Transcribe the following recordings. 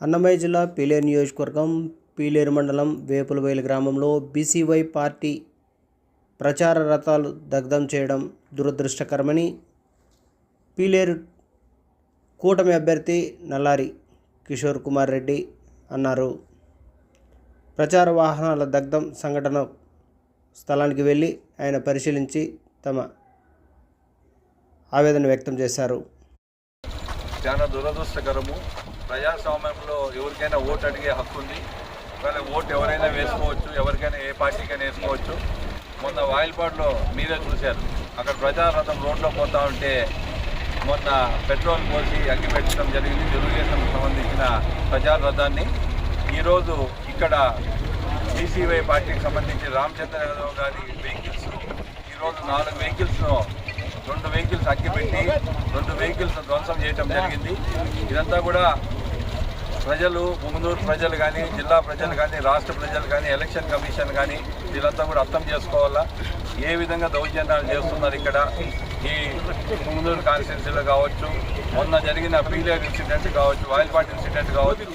అన్నమయ్య జిల్లా పీలేరు నియోజకవర్గం పీలేరు మండలం వేపులబయలు గ్రామంలో బీసీవై పార్టీ ప్రచార రథాలు దగ్ధం చేయడం దురదృష్టకరమని పీలేరు కూటమి అభ్యర్థి నల్లారి కిషోర్ కుమార్ రెడ్డి అన్నారు. ప్రచార వాహనాల దగ్ధం సంఘటన స్థలానికి వెళ్ళి ఆయన పరిశీలించి తమ ఆవేదన వ్యక్తం చేశారు. చాలా దురదృష్టకరము. ప్రజాస్వామ్యంలో ఎవరికైనా ఓటు అడిగే హక్కు ఉంది. ఒకవేళ ఓటు ఎవరైనా వేసుకోవచ్చు ఎవరికైనా ఏ పార్టీకైనా వేసుకోవచ్చు. మొన్న వాయిల్పాడులో మీరే చూశారు. అక్కడ ప్రజారథం రోడ్లో పోతా ఉంటే మొన్న పెట్రోల్ పోసి అగ్గి పెట్టడం జరిగింది. తెలుగుదేశం సంబంధించిన ప్రజారథాన్ని. ఈరోజు ఇక్కడ బీసీవై పార్టీకి సంబంధించి రామచంద్ర యాదవ్ గారి వెహికల్స్. ఈరోజు నాలుగు వెహికల్స్ను రెండు వెహికల్స్ అగ్గిపెట్టి రెండు వెహికల్స్ ధ్వంసం చేయటం జరిగింది. ఇదంతా కూడా ప్రజలు ముంగనూరు ప్రజలు కానీ జిల్లా ప్రజలు కానీ రాష్ట్ర ప్రజలు కానీ ఎలక్షన్ కమిషన్ కానీ వీళ్ళంతా కూడా అర్థం చేసుకోవాలా? ఏ విధంగా దౌర్జన్యాలు చేస్తున్నారు ఇక్కడ? ఈ ముంగనూరు కాన్స్టిట్యున్సీలో కావచ్చు మొన్న జరిగిన పీలేర్ ఇన్సిడెంట్ కావచ్చు వాయిల్పాట్ ఇన్సిడెంట్ కావచ్చు.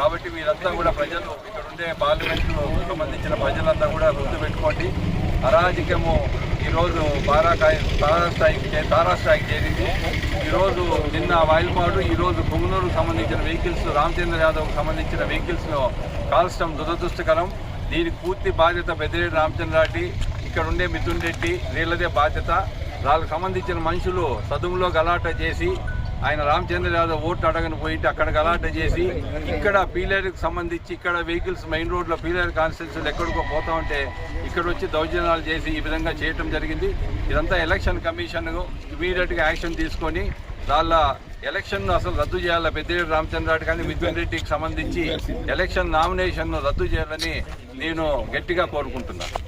కాబట్టి వీరంతా కూడా ప్రజలు ఇక్కడ ఉండే పార్లమెంట్లో సంబంధించిన ప్రజలంతా కూడా గుర్తుపెట్టుకోండి అరాజకము ఈరోజు బారాకాయ తారాస్థాయికి చే- తారాస్థాయికి చేరింది. ఈరోజు నిన్న వాయిల్పాడు ఈరోజు పొంగునూరుకు సంబంధించిన వెహికల్స్ రామచంద్ర యాదవ్కు సంబంధించిన వెహికల్స్ను కాల్చడం దురదృష్టకరం. దీనికి పూర్తి బాధ్యత పెద్దిరెడ్డి రామచంద్రారెడ్డి ఇక్కడ ఉండే మిథున్ రెడ్డి వీళ్ళదే బాధ్యత. వాళ్ళకు సంబంధించిన మనుషులు సదుములో గలాట చేసి ఆయన రామచంద్ర యాదవ్ ఓట్లు అడగని పోయింటే అక్కడ గలాట చేసి ఇక్కడ పీలేరుకి సంబంధించి ఇక్కడ వెహికల్స్ మెయిన్ రోడ్లో పీలేరు కాన్స్టిట్యూన్సీలు ఎక్కడికో పోతా ఉంటే ఇక్కడ వచ్చి దౌర్జన్యాలు చేసి ఈ విధంగా చేయటం జరిగింది. ఇదంతా ఎలక్షన్ కమిషన్ ఇమీడియట్గా యాక్షన్ తీసుకొని వాళ్ళ ఎలక్షన్ అసలు రద్దు చేయాలి పెద్దిరెడ్డి రామచంద్రారెడ్డి కానీ మిథున్ రెడ్డికి సంబంధించి ఎలక్షన్ నామినేషన్ను రద్దు చేయాలని నేను గట్టిగా కోరుకుంటున్నాను.